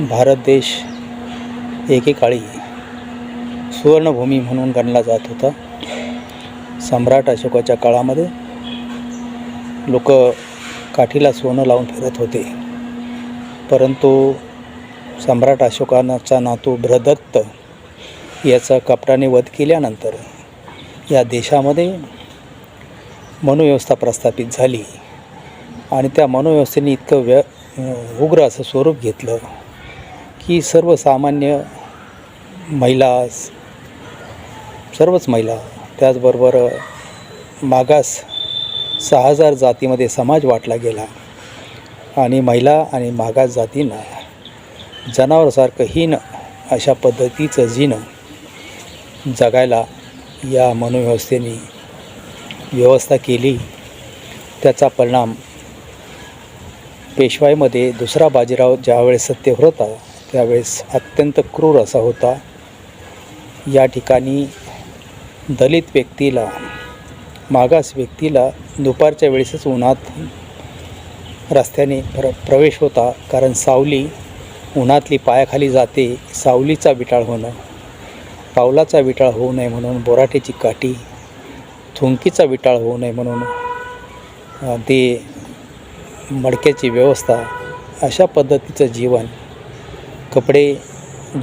भारत देश एकेकाळी सुवर्णभूमी म्हणून गणला जात होता. सम्राट अशोकाच्या काळामध्ये लोक काठीला सोनं लावून फिरत होते. परंतु सम्राट अशोकाचा नातू ब्रदत्त याचा कपटाने वध केल्यानंतर या देशामध्ये मनोव्यवस्था प्रस्थापित झाली आणि त्या मनोव्यवस्थेने इतकं व्य उग्र असं स्वरूप घेतलं. की सर्वसामान्य महिला सर्वच महिला त्याचबरोबर मागास सहा हजार जातीमध्ये समाज वाटला गेला. आणि महिला आणि मागास जातींना जनावरसारखं हीन अशा पद्धतीचं जीणं जगायला या मनोव्यवस्थेने व्यवस्था केली. त्याचा परिणाम पेशवाईमध्ये दुसरा बाजीराव ज्यावेळेस सत्तेवर होता त्यावेळेस अत्यंत क्रूर असा होता. या ठिकाणी दलित व्यक्तीला मागास व्यक्तीला दुपारच्या वेळेसच उन्हात रस्त्याने प्र प्रवेश होता. कारण सावली उन्हातली पायाखाली जाते सावलीचा विटाळ होणं पावलाचा विटाळ होऊ नये म्हणून बोराटेची काठी थुंकीचा विटाळ होऊ नये म्हणून ते मडक्याची व्यवस्था अशा पद्धतीचं जीवन कपडे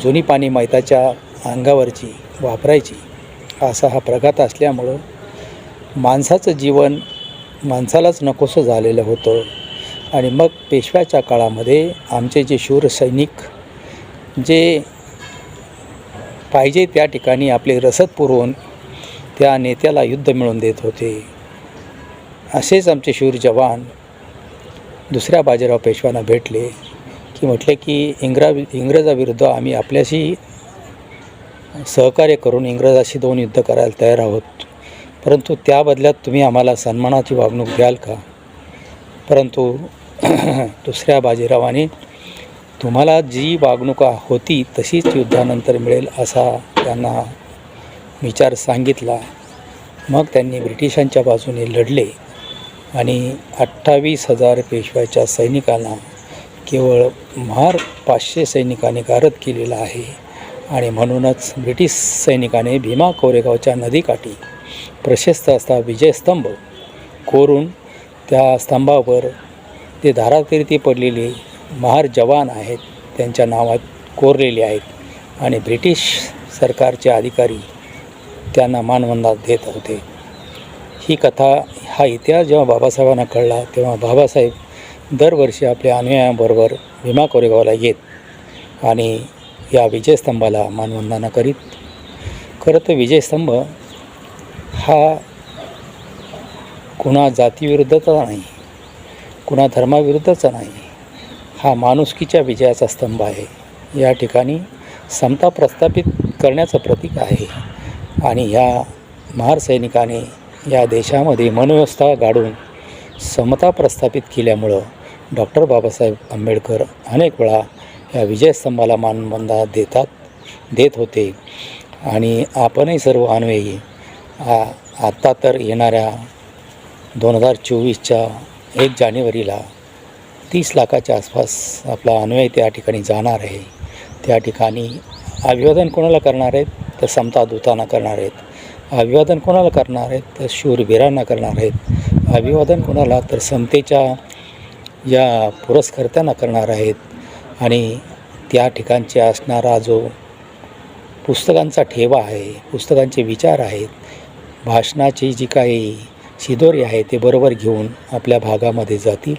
जुनी पाणी मैताच्या अंगावरची वापरायची असा हा प्रघात असल्यामुळं माणसाचं जीवन माणसालाच नकोसं झालेलं होतं. आणि मग पेशव्याच्या काळामध्ये आमचे जे शूर सैनिक जे पाहिजे त्या ठिकाणी आपले रसद पुरवून त्या नेत्याला युद्ध मिळवून देत होते. असेच आमचे शूर जवान दुसऱ्या बाजीराव पेशव्यांना भेटले. की म्हटले की इंग्रा इंग्रजाविरुद्ध आम्ही आपल्याशी सहकार्य करून इंग्रजाशी दोन युद्ध करायला तयार आहोत. परंतु त्या बदल्यात तुम्ही आम्हाला सन्मानाची वागणूक द्याल का? परंतु दुसऱ्या बाजीरावाने तुम्हाला जी वागणुका होती तशीच युद्धानंतर मिळेल असा त्यांना विचार सांगितला. मग त्यांनी ब्रिटिशांच्या बाजूने लढले आणि अठ्ठावीस हजार पेशव्याच्या सैनिकांना केवळ महार पाचशे सैनिकांनी गारद केलेला आहे आणि म्हणूनच ब्रिटिश सैनिकाने भीमा कोरेगावच्या नदीकाठी प्रशस्त असा विजयस्तंभ कोरून त्या स्तंभावर ते धारातीर्थी पडलेले महार जवान आहेत त्यांच्या नावात कोरलेले आहेत आणि ब्रिटिश सरकारचे अधिकारी त्यांना मानवंदात देत होते. ही कथा हा इतिहास जेव्हा बाबासाहेबांना कळला तेव्हा बाबासाहेब दरवर्षी आपल्या अनुयायांबरोबर भीमा कोरेगावला येत आणि या विजयस्तंभाला मानवंदना करीत. खरं तर विजयस्तंभ हा कुणा जातीविरुद्धचा नाही कुणा धर्माविरुद्धचा नाही हा माणुसकीच्या विजयाचा स्तंभ आहे. या ठिकाणी समता प्रस्थापित करण्याचं प्रतीक आहे आणि ह्या महार सैनिकाने या देशामध्ये मनोव्यवस्था गाडून समता प्रस्थापित केल्यामुळं डॉक्टर बाबासाहेब आंबेडकर अनेक वेळा या विजयस्तंभाला मानवंदा देतात देत होते. आणि आपणही सर्व अन्वयी आ आत्ता तर येणाऱ्या दोन हजार चोवीसच्या एक जानेवारीला तीस लाखाच्या आसपास आपला अन्वय त्या ठिकाणी जाणार आहे. त्या ठिकाणी अभिवादन कोणाला करणार आहेत? तर समता दूतांना करणार आहेत. अभिवादन कोणाला करणार आहेत? तर शूरवीरांना करणार आहेत. अभिवादन कोणाला? तर समतेच्या या पुरस्कर्त्यांना करणार आहेत. आणि त्या ठिकाणचे असणारा जो पुस्तकांचा ठेवा आहे पुस्तकांचे विचार आहेत भाषणाची जी काही शिदोरी आहे ते बरोबर घेऊन आपल्या भागामध्ये जातील.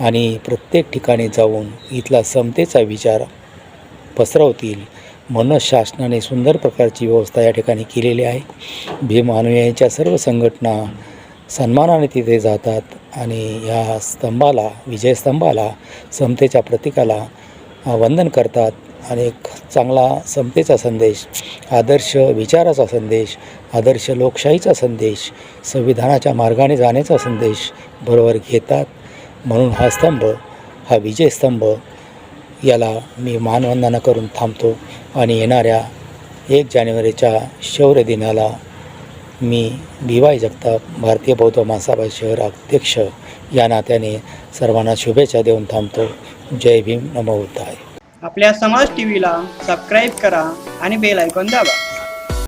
आणि प्रत्येक ठिकाणी जाऊन इथला समतेचा विचार पसरवतील. म्हणूनच शासनाने सुंदर प्रकारची व्यवस्था या ठिकाणी केलेली आहे. भीम अनुयायांच्या सर्व संघटना सन्मानाने तिथे जातात. आणि या स्तंभाला विजयस्तंभाला समतेच्या प्रतीकाला वंदन करतात. आणि एक चांगला समतेचा संदेश आदर्श विचाराचा संदेश आदर्श लोकशाहीचा संदेश संविधानाच्या मार्गाने जाण्याचा संदेश बरोबर घेतात. म्हणून हा स्तंभ हा विजयस्तंभ याला मी मानवंदना करून थांबतो. आणि येणाऱ्या एक जानेवारीच्या शौर्य दिनाला मी बी वाय जगताप भारतीय बौद्ध मासाबाई शहर अध्यक्ष. या नात्याने सर्वांना शुभेच्छा देऊन थांबतो. जय भीम. नमो आपल्या समाज टी व्हीला सबस्क्राईब करा आणि बेल ऐकून दाबा.